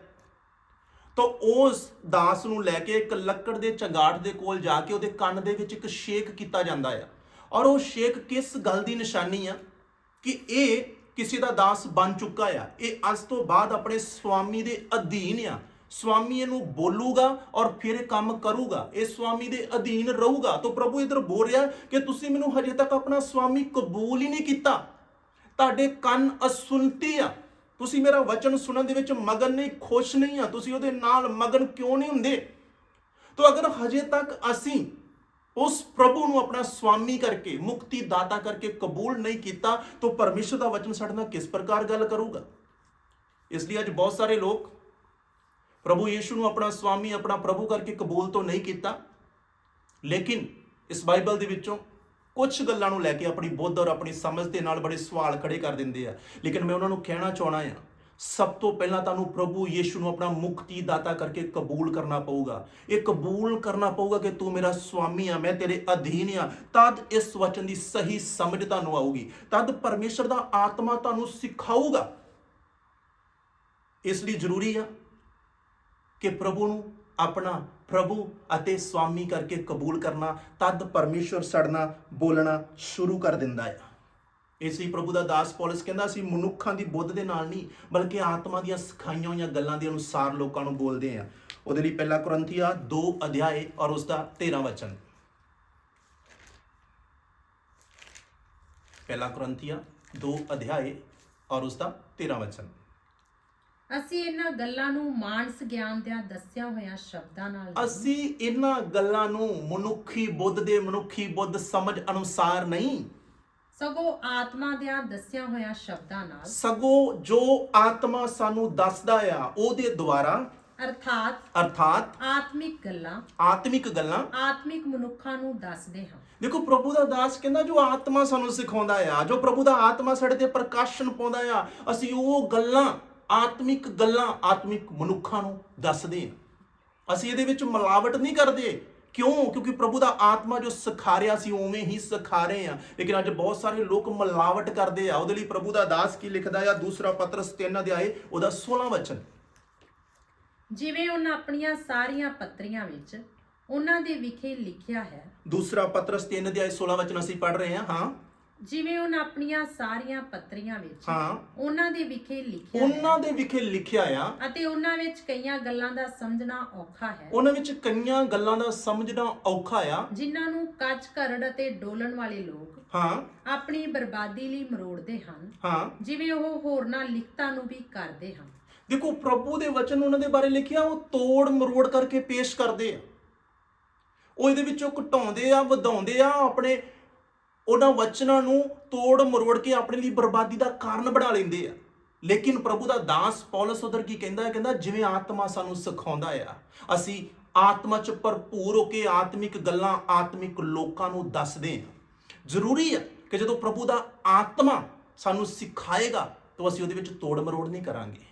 ਤਾਂ ਉਸ ਦਾਸ ਨੂੰ ਲੈ ਕੇ ਇੱਕ ਲੱਕੜ ਦੇ ਚੰਗਾੜ ਦੇ ਕੋਲ ਜਾ ਕੇ ਉਹਦੇ ਕੰਨ ਦੇ ਵਿੱਚ ਇੱਕ ਸ਼ੇਕ ਕੀਤਾ ਜਾਂਦਾ ਆ। ਔਰ ਉਹ ਸ਼ੇਕ ਕਿਸ ਗੱਲ ਦੀ ਨਿਸ਼ਾਨੀ ਆ? ਕਿ ਇਹ ਕਿਸੇ ਦਾ ਦਾਸ ਬਣ ਚੁੱਕਾ ਆ। ਇਹ ਅੱਜ ਤੋਂ ਬਾਅਦ ਆਪਣੇ ਸਵਾਮੀ ਦੇ ਅਧੀਨ ਆ। ਸਵਾਮੀ ਇਹਨੂੰ ਬੋਲੂਗਾ ਔਰ ਫਿਰ ਇਹ ਕੰਮ ਕਰੂਗਾ। ਇਹ ਸਵਾਮੀ ਦੇ ਅਧੀਨ ਰਹੂਗਾ। ਤਾਂ ਪ੍ਰਭੂ ਇਧਰ ਬੋਲ ਰਿਹਾ ਕਿ ਤੁਸੀਂ ਮੈਨੂੰ ਹਜੇ ਤੱਕ ਆਪਣਾ ਸਵਾਮੀ ਕਬੂਲ ਹੀ ਨਹੀਂ ਕੀਤਾ। ਤੁਹਾਡੇ ਕੰਨ ਅਸੁਣਤੀ ਆ। ਤੁਸੀਂ ਮੇਰਾ ਵਚਨ ਸੁਣਨ ਦੇ ਵਿੱਚ ਮਗਨ ਨਹੀਂ, ਖੁਸ਼ ਨਹੀਂ ਆ। ਤੁਸੀਂ ਉਹਦੇ ਨਾਲ ਮਗਨ ਕਿਉਂ ਨਹੀਂ ਹੁੰਦੇ? ਤਾਂ ਅਗਰ ਹਜੇ ਤੱਕ ਅਸੀਂ ਉਸ ਪ੍ਰਭੂ ਨੂੰ ਆਪਣਾ ਸਵਾਮੀ ਕਰਕੇ, ਮੁਕਤੀ ਦਾਤਾ ਕਰਕੇ ਕਬੂਲ ਨਹੀਂ ਕੀਤਾ, ਤਾਂ ਪਰਮੇਸ਼ਰ ਦਾ ਵਚਨ ਸਾਡੇ ਨਾਲ ਕਿਸ ਪ੍ਰਕਾਰ ਗੱਲ ਕਰੂਗਾ? ਇਸ ਲਈ ਅੱਜ ਬਹੁਤ ਸਾਰੇ ਲੋਕ ਪ੍ਰਭੂ ਯੀਸ਼ੂ ਨੂੰ ਆਪਣਾ ਸਵਾਮੀ, ਆਪਣਾ ਪ੍ਰਭੂ ਕਰਕੇ ਕਬੂਲ ਤੋਂ ਨਹੀਂ ਕੀਤਾ। ਲੇਕਿਨ ਇਸ ਬਾਈਬਲ ਦੇ ਵਿੱਚੋਂ ਕੁਝ ਗੱਲਾਂ ਨੂੰ ਲੈ ਕੇ ਆਪਣੀ ਬੁੱਧ ਔਰ ਆਪਣੀ ਸਮਝ ਦੇ ਨਾਲ ਬੜੇ ਸਵਾਲ ਖੜੇ ਕਰ ਦਿੰਦੇ ਆ। ਲੇਕਿਨ ਮੈਂ ਉਹਨਾਂ ਨੂੰ ਕਹਿਣਾ ਚਾਹਣਾ ਆ ਸਭ ਤੋਂ ਪਹਿਲਾਂ ਤੁਹਾਨੂੰ ਪ੍ਰਭੂ ਯੀਸ਼ੂ ਨੂੰ ਆਪਣਾ ਮੁਕਤੀ ਦਾਤਾ ਕਰਕੇ ਕਬੂਲ ਕਰਨਾ ਪਊਗਾ। ਇਹ ਕਬੂਲ ਕਰਨਾ ਪਊਗਾ ਕਿ ਤੂੰ ਮੇਰਾ ਸਵਾਮੀ ਆ, ਮੈਂ ਤੇਰੇ ਅਧੀਨ ਆ। ਤਦ ਇਸ ਵਚਨ ਦੀ ਸਹੀ ਸਮਝ ਤੁਹਾਨੂੰ ਆਊਗੀ। ਤਦ ਪਰਮੇਸ਼ਰ ਦਾ ਆਤਮਾ ਤੁਹਾਨੂੰ ਸਿਖਾਊਗਾ। ਇਸ ਲਈ ਜ਼ਰੂਰੀ ਆ ਕਿ ਪ੍ਰਭੂ ਨੂੰ ਆਪਣਾ ਪ੍ਰਭੂ ਅਤੇ ਸਵਾਮੀ ਕਰਕੇ ਕਬੂਲ ਕਰਨਾ, ਤਦ ਪਰਮੇਸ਼ਵਰ ਸੜਨਾ ਬੋਲਣਾ ਸ਼ੁਰੂ ਕਰ ਦਿੰਦਾ ਹੈ ਇਸ ਪ੍ਰਭੂ ਦਾ ਦਾਸ ਪੌਲਸ ਕਹਿੰਦਾ ਸੀ ਮਨੁੱਖਾਂ ਦੀ ਬੁੱਧ ਦੇ ਨਾਲ ਨਹੀਂ ਬਲਕਿ ਆਤਮਾ ਦੀਆਂ ਸਿਖਾਈਆਂ ਹੋਈਆਂ ਗੱਲਾਂ ਦੇ ਅਨੁਸਾਰ ਲੋਕਾਂ ਨੂੰ ਬੋਲਦੇ ਆ। ਉਹਦੇ ਲਈ ਪਹਿਲਾ ਕੁਰੰਥੀਆ 2 ਅਧਿਆਏ ਔਰ ਉਸ ਦਾ 13 ਵਚਨ। ਪਹਿਲਾ ਕੁਰੰਥੀਆ 2 ਅਧਿਆਏ ਔਰ ਉਸ ਦਾ 13 ਵਚਨ। ਅਸੀਂ ਇਹਨਾਂ ਗੱਲਾਂ ਨੂੰ ਮਾਨਸ ਗਿਆਨ ਦਿਆਂ ਦੱਸਿਆ ਹੋਇਆਂ ਸ਼ਬਦਾਂ ਨਾਲ ਅਸੀਂ ਇਹਨਾਂ ਗੱਲਾਂ ਨੂੰ ਮਨੁੱਖੀ ਬੁੱਧ ਦੇ ਮਨੁੱਖੀ ਬੁੱਧ ਸਮਝ ਅਨੁਸਾਰ ਨਹੀਂ ਸਗੋਂ ਆਤਮਾ ਦਿਆਂ ਦੱਸਿਆ ਹੋਇਆਂ ਸ਼ਬਦਾਂ ਨਾਲ ਸਗੋਂ ਜੋ ਆਤਮਾ ਸਾਨੂੰ ਦੱਸਦਾ ਆ ਉਹਦੇ ਦੁਆਰਾ ਅਰਥਾਤ ਅਰਥਾਤ ਆਤਮਿਕ ਗੱਲਾਂ ਆਤਮਿਕ ਗੱਲਾਂ ਆਤਮਿਕ ਮਨੁੱਖਾਂ ਨੂੰ ਦੱਸਦੇ ਹਾਂ। ਦੇਖੋ ਪ੍ਰਭੂ ਦਾ ਦਾਸ ਕਹਿੰਦਾ ਜੋ ਆਤਮਾ ਸਾਨੂੰ ਸਿਖਾਉਂਦਾ ਆ ਜੋ ਪ੍ਰਭੂ ਦਾ ਆਤਮਾ ਸਾਡੇ ਤੇ ਪ੍ਰਕਾਸ਼ਨ ਪਾਉਂਦਾ ਆ ਅਸੀਂ ਉਹ ਗੱਲਾਂ ਆਤਮਿਕ ਗੱਲਾਂ ਆਤਮਿਕ ਮਨੁੱਖਾਂ ਨੂੰ ਦੱਸਦੇ ਆ ਅਸੀਂ ਇਹਦੇ ਵਿੱਚ ਮਿਲਾਵਟ ਨਹੀਂ ਕਰਦੇ। ਕਿਉਂ ਕਿਉਂਕਿ ਪ੍ਰਭੂ ਦਾ ਆਤਮਾ ਜੋ ਸਿਖਾ ਰਿਹਾ ਸੀ ਉਵੇਂ ਹੀ ਸਿਖਾ ਰਹੇ ਆ ਲੇਕਿਨ ਅੱਜ ਬਹੁਤ ਸਾਰੇ ਲੋਕ ਮਿਲਾਵਟ ਕਰਦੇ ਆ ਉਹਦੇ ਲਈ ਪ੍ਰਭੂ ਦਾ ਦਾਸ ਕੀ ਲਿਖਦਾ ਆ ਦੂਸਰਾ ਪਤਰਸ 3 ਅਧਿਆਏ ਉਹਦਾ 16 ਵਚਨ ਜਿਵੇਂ ਉਹਨਾਂ ਆਪਣੀਆਂ ਸਾਰੀਆਂ ਪੱਤਰੀਆਂ ਵਿੱਚ ਉਹਨਾਂ ਦੇ ਵਿਖੇ ਲਿਖਿਆ ਹੈ ਦੂਸਰਾ ਪਤਰਸ 3 ਅਧਿਆਏ 16 ਵਚਨ ਅਸੀਂ ਪੜ ਰਹੇ ਹਾਂ ਹਾਂ ਜਿਵੇਂ ਉਹਨਾਂ ਆਪਣੀਆਂ ਸਾਰੀਆਂ ਪੱਤਰੀਆਂ ਵਿੱਚ ਹਾਂ। ਉਹਨਾਂ ਦੇ ਵਿਖੇ ਲਿਖਿਆ ਉਹਨਾਂ ਦੇ ਵਿਖੇ ਲਿਖਿਆ ਆ। ਅਤੇ ਉਹਨਾਂ ਵਿੱਚ ਕਈਆਂ ਗੱਲਾਂ ਦਾ ਸਮਝਣਾ ਔਖਾ ਹੈ। ਉਹਨਾਂ ਵਿੱਚ ਕਈਆਂ ਗੱਲਾਂ ਦਾ ਸਮਝਣਾ ਔਖਾ ਆ। ਜਿਨ੍ਹਾਂ ਨੂੰ ਕੱਚ ਕਰੜ ਅਤੇ ਡੋਲਣ ਵਾਲੇ ਲੋਕ ਹਾਂ। ਆਪਣੀ ਬਰਬਾਦੀ ਲਈ ਮਰੋੜਦੇ ਹਨ। ਹਾਂ। ਜਿਵੇਂ ਉਹ ਹੋਰਨਾਂ ਲਿਖਤਾਂ ਨੂੰ ਵੀ ਕਰਦੇ ਹਨ। ਦੇਖੋ ਪ੍ਰਭੂ ਦੇ ਵਚਨ ਉਹਨਾਂ ਦੇ ਬਾਰੇ ਲਿਖਿਆ ਉਹ ਤੋੜ ਮਰੋੜ ਕਰਕੇ ਪੇਸ਼ ਕਰਦੇ ਆ। ਉਹ ਇਹਦੇ ਵਿੱਚੋਂ ਘਟਾਉਂਦੇ ਆ ਵਧਾਉਂਦੇ ਆ ਆਪਣੇ ਉਹਨਾਂ ਵਚਨਾਂ ਨੂੰ ਤੋੜ ਮਰੋੜ ਕੇ ਆਪਣੇ ਲਈ ਬਰਬਾਦੀ ਦਾ ਕਾਰਨ ਬਣਾ ਲੈਂਦੇ ਆ। ਲੇਕਿਨ ਪ੍ਰਭੂ ਦਾ ਦਾਸ ਪੌਲਸ ਉਧਰ ਕੀ ਕਹਿੰਦਾ ਹੈ? ਕਹਿੰਦਾ, ਜਿਵੇਂ ਆਤਮਾ ਸਾਨੂੰ ਸਿਖਾਉਂਦਾ ਆ, ਅਸੀਂ ਆਤਮਾ ਚ ਭਰਪੂਰ ਹੋ ਕੇ ਆਤਮਿਕ ਗੱਲਾਂ ਆਤਮਿਕ ਲੋਕਾਂ ਨੂੰ ਦੱਸਦੇ ਆ। ਜ਼ਰੂਰੀ ਆ ਕਿ ਜਦੋਂ ਪ੍ਰਭੂ ਦਾ ਆਤਮਾ ਸਾਨੂੰ ਸਿਖਾਏਗਾ, ਤਾਂ ਅਸੀਂ ਉਹਦੇ ਵਿੱਚ ਤੋੜ ਮਰੋੜ ਨਹੀਂ ਕਰਾਂਗੇ।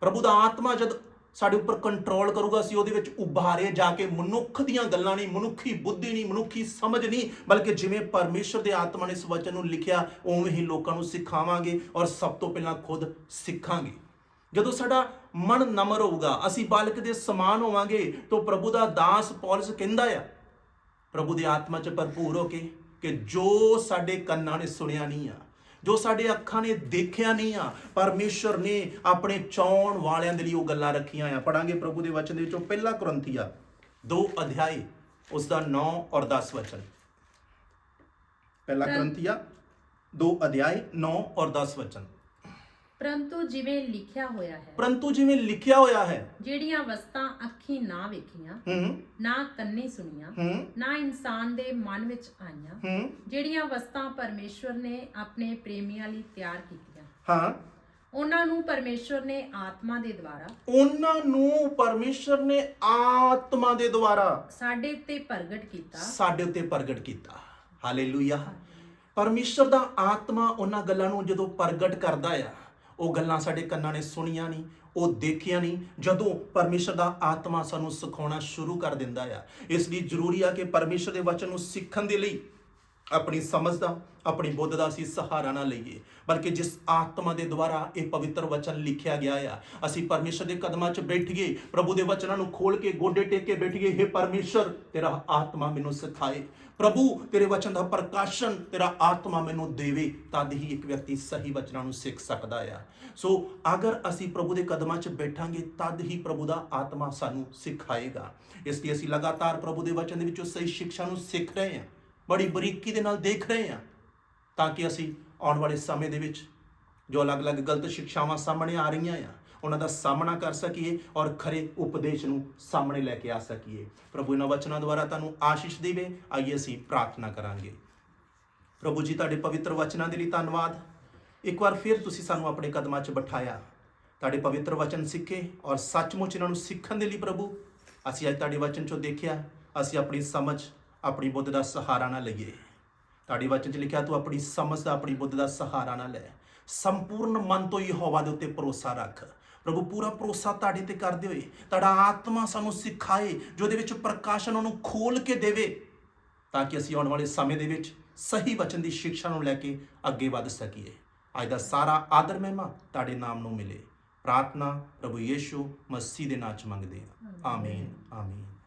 ਪ੍ਰਭੂ ਦਾ ਆਤਮਾ ਜਦ ਸਾਡੇ ਉੱਪਰ ਕੰਟਰੋਲ ਕਰੂਗਾ, ਅਸੀਂ ਉਹਦੇ ਵਿੱਚ ਉਭਾਰੇ ਜਾ ਕੇ ਮਨੁੱਖ ਦੀਆਂ ਗੱਲਾਂ ਨਹੀਂ, ਮਨੁੱਖੀ ਬੁੱਧੀ ਨਹੀਂ, ਮਨੁੱਖੀ ਸਮਝ ਨਹੀਂ, ਬਲਕਿ ਜਿਵੇਂ ਪਰਮੇਸ਼ਰ ਦੇ ਆਤਮਾ ਨੇ ਇਸ ਵਚਨ ਨੂੰ ਲਿਖਿਆ, ਉਵੇਂ ਹੀ ਲੋਕਾਂ ਨੂੰ ਸਿਖਾਵਾਂਗੇ ਔਰ ਸਭ ਤੋਂ ਪਹਿਲਾਂ ਖੁਦ ਸਿੱਖਾਂਗੇ। ਜਦੋਂ ਸਾਡਾ ਮਨ ਨਮਰ ਹੋਊਗਾ, ਅਸੀਂ ਬਾਲਕ ਦੇ ਸਮਾਨ ਹੋਵਾਂਗੇ, ਤਾਂ ਪ੍ਰਭੂ ਦਾ ਦਾਸ ਪੌਲਸ ਕਹਿੰਦਾ ਆ, ਪ੍ਰਭੂ ਦੀ ਆਤਮਾ ਚ ਭਰਪੂਰ ਹੋ ਕੇ ਕਿ ਜੋ ਸਾਡੇ ਕੰਨਾਂ ਨੇ ਸੁਣਿਆ ਨਹੀਂ ਆ ਜੋ ਸਾਡੇ ਅੱਖਾਂ ਨੇ ਦੇਖਿਆ ਨਹੀਂ ਆ ਪਰਮੇਸ਼ਰ ਨੇ ਆਪਣੇ ਚਾਉਣ ਵਾਲਿਆਂ ਦੇ ਲਈ ਉਹ ਗੱਲਾਂ ਰੱਖੀਆਂ ਆ। ਪੜਾਂਗੇ ਪ੍ਰਭੂ ਦੇ ਵਚਨ ਦੇ ਵਿੱਚੋਂ ਪਹਿਲਾ ਕੁਰੰਥੀਆ 2 ਅਧਿਆਇ ਉਸ ਦਾ 9 ਔਰ 10 ਵਚਨ। ਪਹਿਲਾ ਕੁਰੰਥੀਆ 2 ਅਧਿਆਇ 9 ਔਰ 10 ਵਚਨ। ਪਰੰਤੂ ਜਿਵੇਂ ਲਿਖਿਆ ਹੋਇਆ ਹੈ ਪਰੰਤੂ ਜਿਵੇਂ ਲਿਖਿਆ ਹੋਇਆ ਹੈ। ਜਿਹੜੀਆਂ ਵਸਤਾਂ ਅੱਖੀ ਨਾ ਵੇਖੀਆਂ ਹੂੰ। ਨਾ ਕੰਨੀ ਸੁਣੀਆਂ ਹੂੰ। ਨਾ ਇਨਸਾਨ ਦੇ ਮਨ ਵਿੱਚ ਆਈਆਂ ਹੂੰ। ਜਿਹੜੀਆਂ ਵਸਤਾਂ ਪਰਮੇਸ਼ਵਰ ਨੇ ਆਪਣੇ ਪ੍ਰੇਮੀਆਂ ਲਈ ਤਿਆਰ ਕੀਤੀਆਂ। ਹਾਂ। ਉਹਨਾਂ ਨੂੰ ਪਰਮੇਸ਼ਵਰ ਨੇ ਆਤਮਾ ਦੇ ਦੁਆਰਾ ਉਹਨਾਂ ਨੂੰ ਪਰਮੇਸ਼ਰ ਨੇ ਆਤਮਾ ਦੇ ਦੁਆਰਾ ਸਾਡੇ ਉੱਤੇ ਪ੍ਰਗਟ ਕੀਤਾ। ਸਾਡੇ ਉੱਤੇ ਪ੍ਰਗਟ ਕੀਤਾ। ਹਾਲੇਲੂਇਆ। ਪਰਮੇਸ਼ਰ ਦਾ ਆਤਮਾ ਉਹਨਾਂ ਗੱਲਾਂ ਨੂੰ ਜਦੋਂ ਪ੍ਰਗਟ ਕਰਦਾ ਆ ਉਹ ਗੱਲਾਂ ਸਾਡੇ ਕੰਨਾਂ ਨੇ ਸੁਣੀਆਂ ਨਹੀਂ, ਉਹ ਦੇਖੀਆਂ ਨਹੀਂ, ਜਦੋਂ ਪਰਮੇਸ਼ਰ ਦਾ ਆਤਮਾ ਸਾਨੂੰ ਸਿਖਾਉਣਾ ਸ਼ੁਰੂ ਕਰ ਦਿੰਦਾ ਆ। ਇਸ ਲਈ ਜ਼ਰੂਰੀ ਆ ਕਿ ਪਰਮੇਸ਼ਰ ਦੇ ਵਚਨ ਨੂੰ ਸਿੱਖਣ ਦੇ ਲਈ ਆਪਣੀ ਸਮਝ ਦਾ, ਆਪਣੀ ਬੁੱਧ ਦਾ ਅਸੀਂ ਸਹਾਰਾ ਨਾ ਲਈਏ। ਬਲਕਿ ਜਿਸ ਆਤਮਾ ਦੇ ਦੁਆਰਾ ਇਹ ਪਵਿੱਤਰ ਵਚਨ ਲਿਖਿਆ ਗਿਆ ਆ, ਅਸੀਂ ਪਰਮੇਸ਼ਰ ਦੇ ਕਦਮਾਂ 'ਚ ਬੈਠੀਏ, ਪ੍ਰਭੂ ਦੇ ਵਚਨਾਂ ਨੂੰ ਖੋਲ ਕੇ, ਗੋਡੇ ਟੇਕ ਕੇ ਬੈਠੀਏ हे ਪਰਮੇਸ਼ਰ, ਤੇਰਾ ਆਤਮਾ ਮੈਨੂੰ ਸਿਖਾਏ। ਪ੍ਰਭੂ, ਤੇਰੇ ਵਚਨ ਦਾ ਪ੍ਰਕਾਸ਼ਨ ਤੇਰਾ ਆਤਮਾ ਮੈਨੂੰ ਦੇਵੇ, ਤਦ ਹੀ ਇੱਕ ਵਿਅਕਤੀ ਸਹੀ ਵਚਨਾਂ ਨੂੰ ਸਿੱਖ ਸਕਦਾ ਆ। ਸੋ, ਅਗਰ ਅਸੀਂ ਪ੍ਰਭੂ ਦੇ ਕਦਮਾਂ 'ਚ ਬੈਠਾਂਗੇ, ਤਦ ਹੀ ਪ੍ਰਭੂ ਦਾ ਆਤਮਾ ਸਾਨੂੰ ਸਿਖਾਏਗਾ। ਇਸ ਲਈ ਅਸੀਂ ਲਗਾਤਾਰ ਪ੍ਰਭੂ ਦੇ ਵਚਨ ਦੇ ਵਿੱਚੋਂ ਸਹੀ ਸਿੱਖਿਆ ਨੂੰ ਸਿੱਖ ਰਹੇ ਹਾਂ। ਬੜੀ ਬਰੀਕੀ ਦੇ ਨਾਲ ਦੇਖ ਰਹੇ ਹਾਂ ਤਾਂ ਕਿ ਅਸੀਂ ਆਉਣ ਵਾਲੇ ਸਮੇਂ ਦੇ ਵਿੱਚ ਜੋ ਅਲੱਗ-ਅਲੱਗ ਗਲਤ ਸਿੱਖਿਆਵਾਂ ਸਾਹਮਣੇ ਆ ਰਹੀਆਂ ਆ, ਉਹਨਾਂ ਦਾ ਸਾਹਮਣਾ ਕਰ ਸਕੀਏ ਔਰ ਖਰੇ ਉਪਦੇਸ਼ ਨੂੰ ਸਾਹਮਣੇ ਲੈ ਕੇ ਆ ਸਕੀਏ। ਪ੍ਰਭੂ ਇਹਨਾਂ ਵਚਨਾਂ ਦੁਆਰਾ ਤੁਹਾਨੂੰ ਆਸ਼ੀਸ਼ ਦੇਵੇ। ਆਈਏ ਅਸੀਂ ਪ੍ਰਾਰਥਨਾ ਕਰਾਂਗੇ। ਪ੍ਰਭੂ ਜੀ, ਤੁਹਾਡੇ ਪਵਿੱਤਰ ਵਚਨਾਂ ਦੇ ਲਈ ਧੰਨਵਾਦ। ਇੱਕ ਵਾਰ ਫਿਰ ਤੁਸੀਂ ਸਾਨੂੰ ਆਪਣੇ ਕਦਮਾਂ 'ਚ ਬਿਠਾਇਆ। ਤੁਹਾਡੇ ਪਵਿੱਤਰ ਵਚਨ ਸਿੱਖੇ ਔਰ ਸੱਚਮੁੱਚ ਇਹਨਾਂ ਨੂੰ ਸਿੱਖਣ ਦੇ ਲਈ ਪ੍ਰਭੂ, ਅਸੀਂ ਅੱਜ ਤੁਹਾਡੇ ਵਚਨ 'ਚੋਂ ਦੇਖਿਆ। ਅਸੀਂ ਆਪਣੀ ਸਮਝ ਆਪਣੀ ਬੁੱਧ ਦਾ ਸਹਾਰਾ ਨਾ ਲਈਏ। ਤੁਹਾਡੇ ਵਚਨ 'ਚ ਲਿਖਿਆ ਤੂੰ ਆਪਣੀ ਸਮਝ ਦਾ ਆਪਣੀ ਬੁੱਧ ਦਾ ਸਹਾਰਾ ਨਾ ਲੈ। ਸੰਪੂਰਨ ਮਨ ਤੋਂ ਹੀ ਹਵਾ ਦੇ ਉੱਤੇ ਭਰੋਸਾ ਰੱਖ। ਪ੍ਰਭੂ ਪੂਰਾ ਭਰੋਸਾ ਤੁਹਾਡੇ ਤੇ ਕਰਦੇ ਹੋਏ ਤੁਹਾਡਾ ਆਤਮਾ ਸਾਨੂੰ ਸਿਖਾਏ ਜੋ ਉਹਦੇ ਵਿੱਚ ਪ੍ਰਕਾਸ਼ਨ ਉਹਨੂੰ ਖੋਲ ਕੇ ਦੇਵੇ ਤਾਂ ਕਿ ਅਸੀਂ ਆਉਣ ਵਾਲੇ ਸਮੇਂ ਦੇ ਵਿੱਚ ਸਹੀ ਵਚਨ ਦੀ ਸਿੱਖਿਆ ਨੂੰ ਲੈ ਕੇ ਅੱਗੇ ਵਧ ਸਕੀਏ। ਅੱਜ ਦਾ ਸਾਰਾ ਆਦਰ ਮਹਿਮਾ ਤੁਹਾਡੇ ਨਾਮ ਨੂੰ ਮਿਲੇ। ਪ੍ਰਾਰਥਨਾ ਪ੍ਰਭੂ ਯੀਸ਼ੂ ਮਸੀਹ ਦੇ ਨਾਮ ਚ ਮੰਗਦੇ ਹਾਂ। ਆਮੀਨ ਆਮੀਨ।